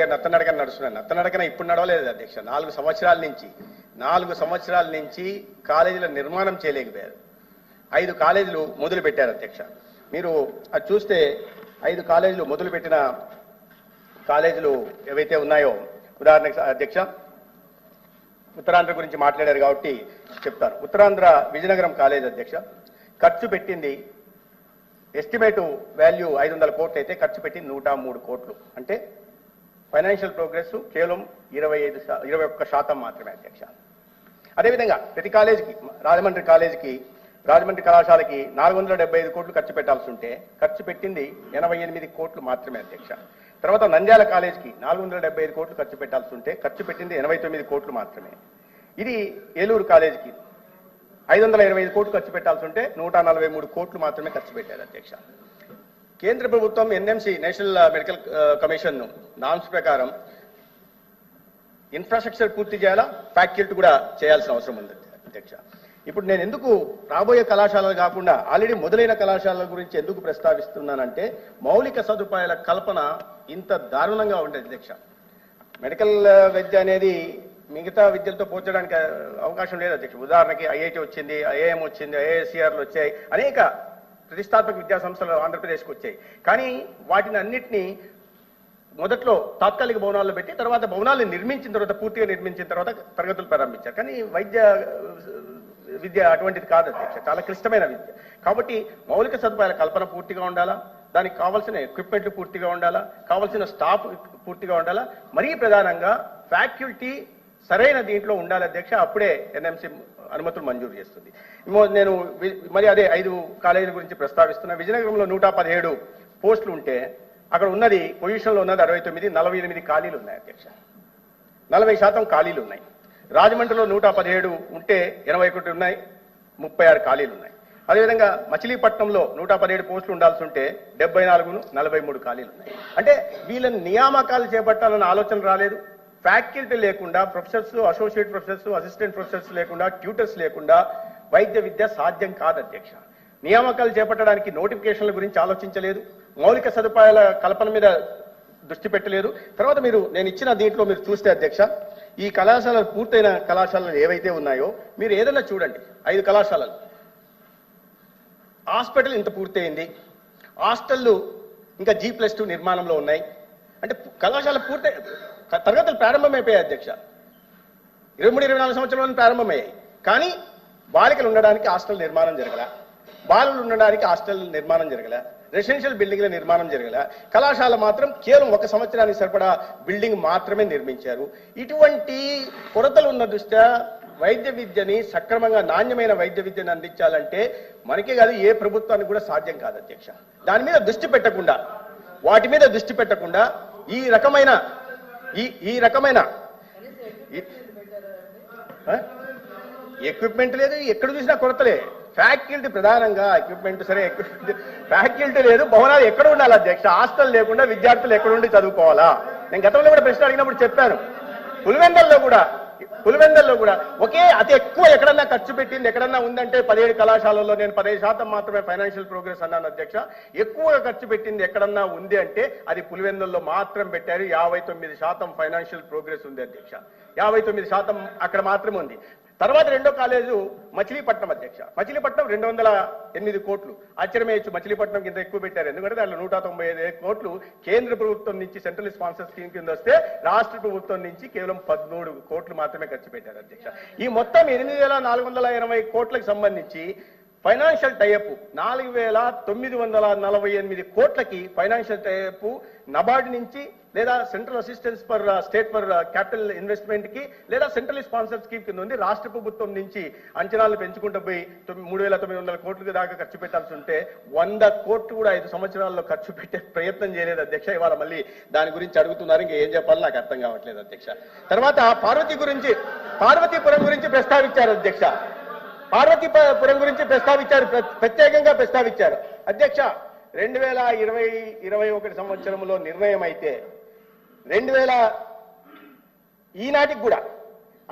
ముఖ్యమంత్రి గారు నత్తనడకన నడుస్తున్నారు నత్తనడకన ఇప్పుడు నడవలేదు అధ్యక్ష. నాలుగు సంవత్సరాల నుంచి నాలుగు సంవత్సరాల నుంచి కాలేజీల నిర్మాణం చేయలేకపోయారు. ఐదు కాలేజీలు మొదలు పెట్టారు అధ్యక్ష. మీరు అది చూస్తే ఐదు కాలేజీలు మొదలు పెట్టిన కాలేజీలు ఏవైతే ఉన్నాయో ఉదాహరణకు అధ్యక్ష ఉత్తరాంధ్ర గురించి మాట్లాడారు కాబట్టి చెప్తారు ఉత్తరాంధ్ర విజయనగరం కాలేజ్ అధ్యక్ష ఖర్చు పెట్టింది ఎస్టిమేటు వాల్యూ ఐదు వందల కోట్లు అయితే ఖర్చు పెట్టింది నూట మూడు కోట్లు. అంటే ఫైనాన్షియల్ ప్రోగ్రెస్ కేవలం ఇరవై ఐదు శా- ఇరవై ఒక్క శాతం మాత్రమే అధ్యక్ష. అదేవిధంగా ప్రతి కాలేజీకి రాజమండ్రి కాలేజీకి రాజమండ్రి కళాశాలకి నాలుగు వందల డెబ్బై ఐదు కోట్లు ఖర్చు పెట్టాల్సి ఉంటే ఖర్చు పెట్టింది ఎనభై ఎనిమిది కోట్లు మాత్రమే అధ్యక్ష. తర్వాత నంద్యాల కాలేజీకి నాలుగు వందల డెబ్బై ఐదు కోట్లు ఖర్చు పెట్టాల్సి ఉంటే ఖర్చు పెట్టింది ఎనభై తొమ్మిది కోట్లు మాత్రమే. ఇది ఏలూరు కాలేజీకి ఐదు వందల ఇరవై ఐదు కోట్లు ఖర్చు పెట్టాల్సి ఉంటే నూట నలభై మూడు కోట్లు మాత్రమే ఖర్చు పెట్టారు అధ్యక్ష. కేంద్ర ప్రభుత్వం NMC national medical commission norms ప్రకారం ఇన్ఫ్రాస్ట్రక్చర్ పూర్తి చేయాలా? ఫ్యాకల్టీ కూడా చేయాల్సిన అవసరం ఉంది అధ్యక్ష. ఇప్పుడు నేను ఎందుకు రాబోయే కళాశాలలు కాకుండా ఆల్రెడీ మొదలైన కళాశాలల గురించి ఎందుకు ప్రస్తావిస్తున్నానంటే మౌలిక సదుపాయాల కల్పన ఇంత దారుణంగా ఉండేది అధ్యక్ష. మెడికల్ విద్య అనేది మిగతా విద్యలతో పోల్చడానికి అవకాశం లేదు అధ్యక్ష. ఉదాహరణకి ఐఐటి వచ్చింది ఐఐఎం వచ్చింది ఐఏఎస్సిఆర్లు వచ్చాయి అనేక ప్రతిష్టాత్మక విద్యా సంస్థలు ఆంధ్రప్రదేశ్కి వచ్చాయి. కానీ వాటిని అన్నింటినీ మొదట్లో తాత్కాలిక భవనాల్లో పెట్టి తర్వాత భవనాలను నిర్మించిన తర్వాత పూర్తిగా నిర్మించిన తర్వాత తరగతులు ప్రారంభించారు. కానీ వైద్య విద్య అటువంటిది కాదు అధ్యక్ష. చాలా క్లిష్టమైన విద్య. కాబట్టి మౌలిక సదుపాయాల కల్పన పూర్తిగా ఉండాలా? దానికి కావాల్సిన ఎక్విప్మెంట్లు పూర్తిగా ఉండాలా? కావాల్సిన స్టాఫ్ పూర్తిగా ఉండాలా? మరీ ప్రధానంగా ఫ్యాకల్టీ సరైన దీంట్లో ఉండాలి అధ్యక్ష అప్పుడే ఎన్ఎంసి అనుమతులు మంజూరు చేస్తుంది. నేను మరి అదే ఐదు కాలేజీల గురించి ప్రస్తావిస్తున్నా. విజయనగరంలో నూట పదిహేడు పోస్టులు ఉంటే అక్కడ ఉన్నది పొజిషన్లో ఉన్నది అరవై తొమ్మిది నలభై ఎనిమిది ఖాళీలు ఉన్నాయి అధ్యక్ష. నలభై శాతం ఖాళీలు ఉన్నాయి. రాజమండ్రిలో నూట పదిహేడు ఉంటే ఎనభై ఒకటి ఉన్నాయి ముప్పై ఆరు ఖాళీలు ఉన్నాయి. అదేవిధంగా మచిలీపట్నంలో నూట పదిహేడు పోస్టులు ఉండాల్సి ఉంటే డెబ్బై నాలుగును నలభై మూడు ఖాళీలు ఉన్నాయి. అంటే వీళ్ళని నియామకాలు చేపట్టాలన్న ఆలోచన రాలేదు? ఫ్యాకల్టీ లేకుండా professors associate professors assistant professors లేకుండా ట్యూటర్స్ లేకుండా వైద్య విద్య సాధ్యం కాదు అధ్యక్ష. నియామకాలు చేపట్టడానికి నోటిఫికేషన్ల గురించి ఆలోచించలేదు మౌలిక సదుపాయాల కల్పన మీద దృష్టి పెట్టలేదు. తర్వాత మీరు నేను ఇచ్చిన దీంట్లో మీరు చూస్తే అధ్యక్ష ఈ కళాశాలలు పూర్తయిన కళాశాలలు ఏవైతే ఉన్నాయో మీరు ఏదైనా చూడండి ఐదు కళాశాలలు. హాస్పిటల్ ఇంత పూర్తయింది హాస్టళ్ళు ఇంకా జీ ప్లస్ టూ నిర్మాణంలో ఉన్నాయి. అంటే కళాశాల పూర్తయి తరగతులు ప్రారంభమైపోయాయి అధ్యక్ష. ఇరవై మూడు ఇరవై నాలుగు సంవత్సరాలు ప్రారంభమయ్యాయి. కానీ బాలికలు ఉండడానికి హాస్టల్ నిర్మాణం జరగల బాలులు ఉండడానికి హాస్టల్ నిర్మాణం జరగల రెసిడెన్షియల్ బిల్డింగ్ల నిర్మాణం జరగల కళాశాల మాత్రం కేవలం ఒక సంవత్సరానికి సరిపడా బిల్డింగ్ మాత్రమే నిర్మించారు. ఇటువంటి కొరతలు ఉన్న దృష్ట్యా వైద్య విద్యని సక్రమంగా నాణ్యమైన వైద్య విద్యను అందించాలంటే మనకే కాదు ఏ ప్రభుత్వానికి కూడా సాధ్యం కాదు అధ్యక్ష. దాని మీద దృష్టి పెట్టకుండా వాటి మీద దృష్టి పెట్టకుండా ఈ రకమైన ఈ ఈ రకమైన. ఎక్విప్మెంట్ లేదు ఎక్కడ చూసినా కొరతలే. ఫ్యాకల్టీ ప్రధానంగా ఎక్విప్మెంట్ సరే ఎక్విప్మెంట్ ఫ్యాకల్టీ లేదు భవనాలు ఎక్కడ ఉండాలి అధ్యక్ష? హాస్టల్ లేకుండా విద్యార్థులు ఎక్కడ ఉండి చదువుకోవాలా? నేను గతంలో కూడా ప్రశ్న అడిగినప్పుడు చెప్పాను. పులివెందల్లో కూడా పులివెందల్లో కూడా ఒకే అతి ఎక్కువ ఎక్కడన్నా ఖర్చు పెట్టింది ఎక్కడన్నా ఉందంటే పదిహేడు కళాశాలల్లో నేను పదిహేను శాతం మాత్రమే ఫైనాన్షియల్ ప్రోగ్రెస్ అన్నాను అధ్యక్ష. ఎక్కువగా ఖర్చు పెట్టింది ఎక్కడన్నా ఉంది అంటే అది పులివెందుల్లో మాత్రం పెట్టారు. యాభై తొమ్మిది శాతం ఫైనాన్షియల్ ప్రోగ్రెస్ ఉంది అధ్యక్ష. యాభై తొమ్మిది శాతం అక్కడ మాత్రమే ఉంది. తర్వాత రెండో కాలేజు మచిలీపట్నం అధ్యక్ష. మచిలీపట్నం రెండు వందల ఎనిమిది కోట్లు. ఆశ్చర్యమేయచ్చు మచిలీపట్నం కింద ఎక్కువ పెట్టారు. ఎందుకంటే దాంట్లో నూట తొంభై ఐదు కోట్లు కేంద్ర ప్రభుత్వం నుంచి సెంట్రల్ స్పాన్సర్ స్కీమ్ కింద వస్తే రాష్ట్ర ప్రభుత్వం నుంచి కేవలం పదమూడు కోట్లు మాత్రమే ఖర్చు పెట్టారు అధ్యక్ష. ఈ మొత్తం ఎనిమిది వేల నాలుగు వందల ఎనభై కోట్లకు సంబంధించి ఫైనాన్షియల్ టైఅప్ నాలుగు వేల తొమ్మిది వందల నలభై ఎనిమిది కోట్లకి ఫైనాన్షియల్ టైఅప్ నబార్డ్ నుంచి లేదా central assistance for state for capital ఇన్వెస్ట్మెంట్కి లేదా సెంట్రల్ స్పాన్సర్ స్కీమ్ కింద ఉంది. రాష్ట్ర ప్రభుత్వం నుంచి అంచనాలు పెంచుకుంటూ పోయి మూడు వేల తొమ్మిది వందల కోట్ల దాకా ఖర్చు పెట్టాల్సి ఉంటే వంద కోట్లు కూడా ఐదు సంవత్సరాల్లో ఖర్చు పెట్టే ప్రయత్నం చేయలేదు అధ్యక్ష. ఇవాళ మళ్ళీ దాని గురించి అడుగుతున్నారు. ఇంకా ఏం చెప్పాలో నాకు అర్థం కావట్లేదు అధ్యక్ష. తర్వాత పార్వతి గురించి పార్వతీపురం గురించి ప్రస్తావించారు అధ్యక్ష. పార్వతీపురం గురించి ప్రస్తావించారు. ప్ర- ప్రత్యేకంగా ప్రస్తావించారు. అధ్యక్ష రెండు వేల ఇరవై ఇరవై ఒకటి సంవత్సరంలో నిర్ణయం అయితే రెండు వేల ఈనాటికి కూడా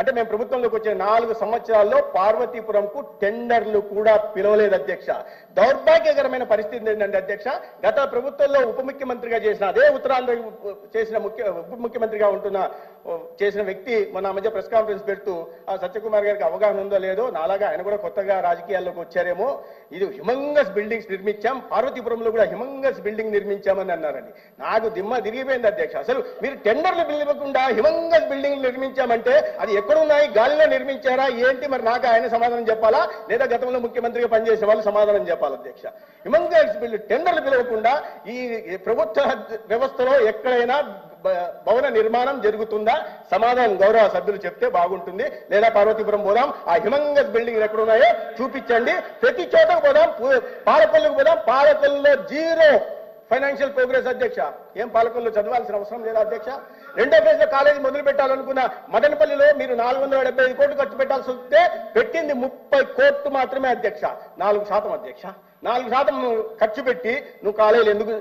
అంటే మేము ప్రభుత్వంలోకి వచ్చిన నాలుగు సంవత్సరాల్లో పార్వతీపురంకు టెండర్లు కూడా పిలవలేదు అధ్యక్ష. దౌర్భాగ్యకరమైన పరిస్థితి ఏంటంటే అధ్యక్ష గత ప్రభుత్వంలో ఉప ముఖ్యమంత్రిగా చేసిన అదే ఉత్తరాంధ్ర చేసిన ముఖ్య ఉప ముఖ్యమంత్రిగా ఉంటున్న చేసిన వ్యక్తి మొన్న మధ్య ప్రెస్ కాన్ఫరెన్స్ పెడుతూ ఆ సత్యకుమార్ గారికి అవగాహన ఉందో లేదో నాలాగా ఆయన కూడా కొత్తగా రాజకీయాల్లోకి వచ్చారేమో ఇది హిమంగస్ బిల్డింగ్స్ నిర్మించాం పార్వతీపురంలో కూడా హిమంగస్ బిల్డింగ్ నిర్మించామని అన్నారండి. నాకు దిమ్మ తిరిగిపోయింది అధ్యక్ష. అసలు మీరు టెండర్లు పిలవకుండా హిమంగస్ బిల్డింగ్ నిర్మించామంటే అది ఎక్కడున్నాయి? గాలిలో నిర్మించారా? ఏంటి? మరి నాకు ఆయన సమాధానం చెప్పాలా? లేదా గతంలో ముఖ్యమంత్రిగా పనిచేసే వాళ్ళు సమాధానం చెప్పాలి అధ్యక్ష? హిమంగస్ బిల్లు టెండర్లు పిలవకుండా ఈ ప్రభుత్వ వ్యవస్థలో ఎక్కడైనా భవన నిర్మాణం జరుగుతుందా? సమాధానం గౌరవ సభ్యులు చెప్తే బాగుంటుంది. లేదా పార్వతీపురం పోదాం. ఆ హిమంగస్ బిల్డింగ్ ఎక్కడ ఉన్నాయో చూపించండి. ప్రతి చోటకు పోదాం. పాలకొల్లుకు పోదాం. పాలకొల్లులో జీరో ఫైనాన్షియల్ ప్రోగ్రెస్ అధ్యక్ష. ఏం పాలకొల్లు చదవాల్సిన అవసరం లేదా అధ్యక్ష? రెండో ఫేజ్లో కాలేజీ మొదలు పెట్టాలనుకున్న మదనపల్లిలో మీరు నాలుగు వందల డెబ్బై ఐదు కోట్లు ఖర్చు పెట్టాల్సి వస్తే పెట్టింది ముప్పై కోట్లు మాత్రమే అధ్యక్ష. నాలుగు శాతం అధ్యక్ష. నాలుగు శాతం ఖర్చు పెట్టి నువ్వు కాలేజీలు ఎందుకు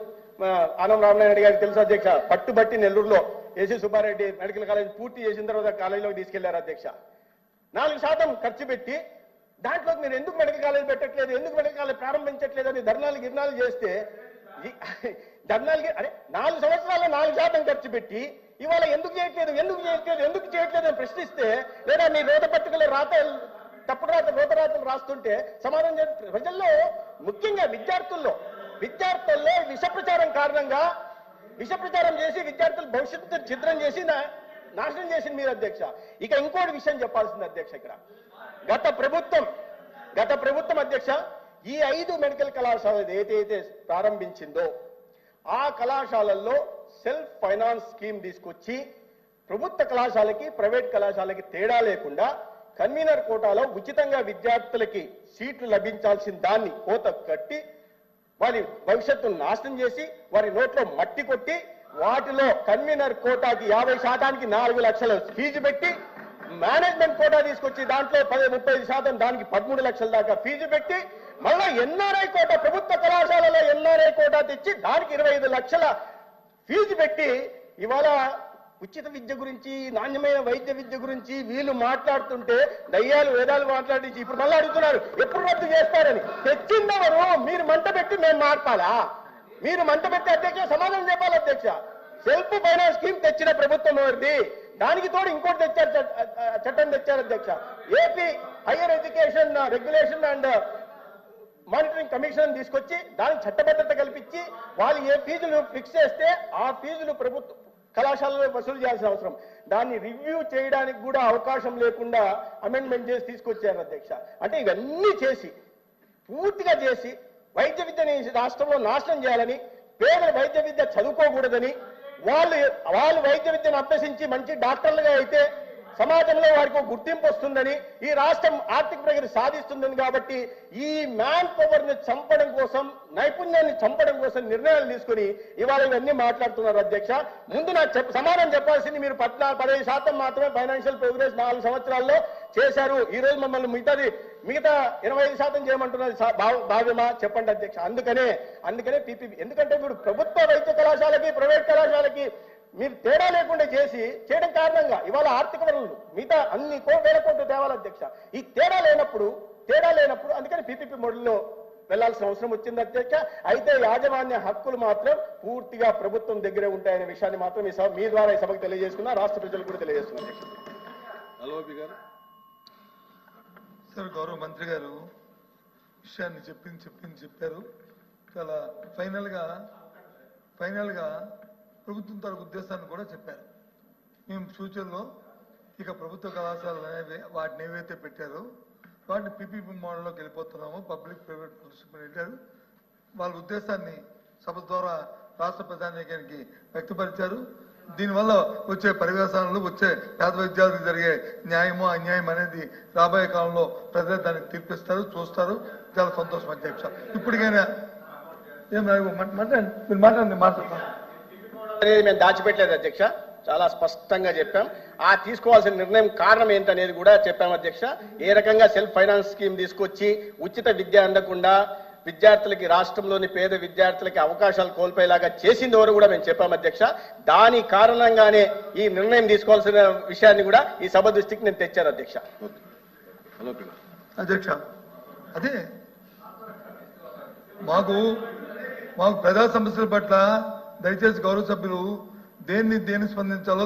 ఆనం రామనాయుడు గారికి తెలుసు అధ్యక్ష పట్టుబట్టి నెల్లూరులో ఏసీ సుబ్బారెడ్డి మెడికల్ కాలేజ్ పూర్తి చేసిన తర్వాత కాలేజీలోకి తీసుకెళ్ళారు అధ్యక్ష. నాలుగు శాతం ఖర్చు పెట్టి దాంట్లో మీరు ఎందుకు మెడికల్ కాలేజ్ పెట్టట్లేదు ఎందుకు మెడికల్ కాలేజ్ ప్రారంభించట్లేదు అని ధర్నాలు గిర్నాలు చేస్తే ఈ- ధర్నాలు నాలుగు సంవత్సరాల్లో నాలుగు శాతం ఖర్చు పెట్టి ఇవాళ ఎందుకు చేయట్లేదు ఎందుకు చేయట్లేదు ఎందుకు చేయట్లేదు అని ప్రశ్నిస్తే లేదా మీ రోత పత్రికలు రాత తప్పుడు రాత రోత రాతలు రాస్తుంటే సమాధానం చెప్ప- ప్రజల్లో ముఖ్యంగా విద్యార్థుల్లో విద్యార్థుల్లో విష ప్రచారం కారణంగా విషప్రచారం చేసి విద్యార్థుల భవిష్యత్తు చిత్రం చేసి నాశనం చేసింది మీరు అధ్యక్ష. ఇక ఇంకోటి విషయం చెప్పాల్సింది అధ్యక్ష ఇక్కడ. గత ప్రభుత్వం గత ప్రభుత్వం అధ్యక్ష ఈ ఐదు మెడికల్ కళాశాలలు ఏదైతే ప్రారంభించిందో ఆ కళాశాలల్లో సెల్ఫ్ ఫైనాన్స్ స్కీమ్ తీసుకొచ్చి ప్రభుత్వ కళాశాలకి ప్రైవేట్ కళాశాలకి తేడా లేకుండా కన్వీనర్ కోటాలో ఉచితంగా విద్యార్థులకి సీట్లు లభించాల్సిన దాన్ని కోత కట్టి వారి భవిష్యత్తును నాశనం చేసి వారి నోట్లో మట్టి కొట్టి వాటిలో కన్వీనర్ కోటాకి యాభై శాతానికి నాలుగు లక్షల ఫీజు పెట్టి మేనేజ్మెంట్ కోటా తీసుకొచ్చి దాంట్లో పది ముప్పై శాతం దానికి పదమూడు లక్షల దాకా ఫీజు పెట్టి మళ్ళా ఎన్ఆర్ఐ కోట ప్రభుత్వ కళాశాలలో ఎన్ఆర్ఐ కోటా తెచ్చి దానికి ఇరవై ఐదు లక్షల ఫీజు పెట్టి ఇవాళ ఉచిత విద్య గురించి నాణ్యమైన వైద్య విద్య గురించి వీళ్ళు మాట్లాడుతుంటే దయ్యాలు వేదాలు మాట్లాడించి ఇప్పుడు మళ్ళీ అడుగుతున్నారు ఎప్పుడు రద్దు చేస్తారని. తెచ్చిందెవరు? మీరు మంట పెట్టి మేము మార్పాలా? మీరు మంట పెట్టి అధ్యక్ష సమాధానం చెప్పాలి అధ్యక్ష. సెల్ఫ్ ఫైనాన్స్ స్కీమ్ తెచ్చిన ప్రభుత్వం ఎవరిది? దానికి తోడు ఇంకోటి తెచ్చారు చట్ట- చట్టం తెచ్చారు అధ్యక్ష. AP higher education regulation and monitoring commission తీసుకొచ్చి దానికి చట్టబద్ధత కల్పించి వాళ్ళు ఏ ఫీజులు ఫిక్స్ చేస్తే ఆ ఫీజులు ప్రభుత్వ కళాశాలలో వసూలు చేయాల్సిన అవసరం. దాన్ని రివ్యూ చేయడానికి కూడా అవకాశం లేకుండా అమెండ్మెంట్ చేసి తీసుకొచ్చారు అధ్యక్ష. అంటే ఇవన్నీ చేసి పూర్తిగా చేసి వైద్య విద్యని రాష్ట్రంలో నాశనం చేయాలని పేదల వైద్య విద్య చదువుకోకూడదని వాళ్ళు వాళ్ళు వైద్య విద్యను అభ్యసించి మంచి డాక్టర్లుగా అయితే సమాజంలో వారికి గుర్తింపు వస్తుందని ఈ రాష్ట్రం ఆర్థిక ప్రగతి సాధిస్తుందని కాబట్టి ఈ మ్యాన్ పవర్ని చంపడం కోసం నైపుణ్యాన్ని చంపడం కోసం నిర్ణయాలు తీసుకుని ఇవాళ ఇవన్నీ మాట్లాడుతున్నారు అధ్యక్ష. ముందు నాకు చెప్ప సమాధానం చెప్పాల్సింది మీరు పద్నాలుగు పదహైదు శాతం మాత్రమే ఫైనాన్షియల్ ప్రోగ్రెస్ నాలుగు సంవత్సరాల్లో చేశారు. ఈ రోజు మమ్మల్ని మిగతాది మిగతా ఇరవై ఐదు శాతం చేయమంటున్నది భావ- భావ్యమా? చెప్పండి అధ్యక్ష. అందుకనే అందుకనే పీపీ ఎందుకంటే ఇప్పుడు ప్రభుత్వ వైద్య కళాశాలకి ప్రైవేట్ కళాశాలకి మీరు తేడా లేకుండా చేసి చేయడం కారణంగా ఇవాళ ఆర్థిక వనరులు మిగతా అన్ని కో వేల కోట్లు తేవాలి అధ్యక్ష. ఈ తేడా లేనప్పుడు తేడా లేనప్పుడు అందుకని పీపీపీ మోడల్లో వెళ్ళాల్సిన అవసరం వచ్చింది అధ్యక్ష. అయితే యాజమాన్య హక్కులు మాత్రం పూర్తిగా ప్రభుత్వం దగ్గరే ఉంటాయనే విషయాన్ని మాత్రం ఈ సభ మీ ద్వారా ఈ సభకు తెలియజేసుకున్నా రాష్ట్ర ప్రజలకు కూడా తెలియజేస్తున్నా అధ్యక్ష అలోబి గారు. సార్ గౌరవ మంత్రి గారు విషయాన్ని చెప్పింది చెప్పింది చెప్పారు. చాలా ఫైనల్గా ఫైనల్గా ప్రభుత్వం తరపు ఉద్దేశాన్ని కూడా చెప్పారు. మేము ఫ్యూచర్లో ఇక ప్రభుత్వ కళాశాలలు అనేవి వాటిని ఏవైతే పెట్టారో వాటిని పీపీపీ మోడల్లోకి వెళ్ళిపోతున్నామో పబ్లిక్ ప్రైవేట్ పార్టిసిపేట్ పెట్టారు వాళ్ళ ఉద్దేశాన్ని సభ ద్వారా రాష్ట్ర ప్రధానికానికి వ్యక్తపరిచారు. దీనివల్ల వచ్చే పరివేశాలు వచ్చే పేద విద్యార్థులకు జరిగే న్యాయమో అన్యాయం అనేది రాబోయే కాలంలో ప్రజలు దానికి తీర్పిస్తారు చూస్తారు. చాలా సంతోషం అధ్యక్ష ఇప్పటికైనా ఏం రావు, మాట్లాడండి మీరు మాట్లాడండి మాట్లాడతాను అనేది మేము దాచిపెట్టలేదు అధ్యక్ష. చాలా స్పష్టంగా చెప్పాం. ఆ తీసుకోవాల్సిన నిర్ణయం కారణం ఏంటనేది కూడా చెప్పాం అధ్యక్ష. ఏ రకంగా సెల్ఫ్ ఫైనాన్స్ స్కీమ్ తీసుకొచ్చి ఉచిత విద్య అందకుండా విద్యార్థులకి రాష్ట్రంలోని పేద విద్యార్థులకి అవకాశాలు కోల్పోయేలాగా చేసింది ఎవరు కూడా మేము చెప్పాం అధ్యక్ష. దాని కారణంగానే ఈ నిర్ణయం తీసుకోవాల్సిన విషయాన్ని కూడా ఈ సభ దృష్టికి నేను తెచ్చాను అధ్యక్ష. అధ్యక్ష అదే మాకు మాకు ప్రజా సమస్యల పట్ల దయచేసి గౌరవ సభ్యులు దేన్ని దేన్ని స్పందించాలో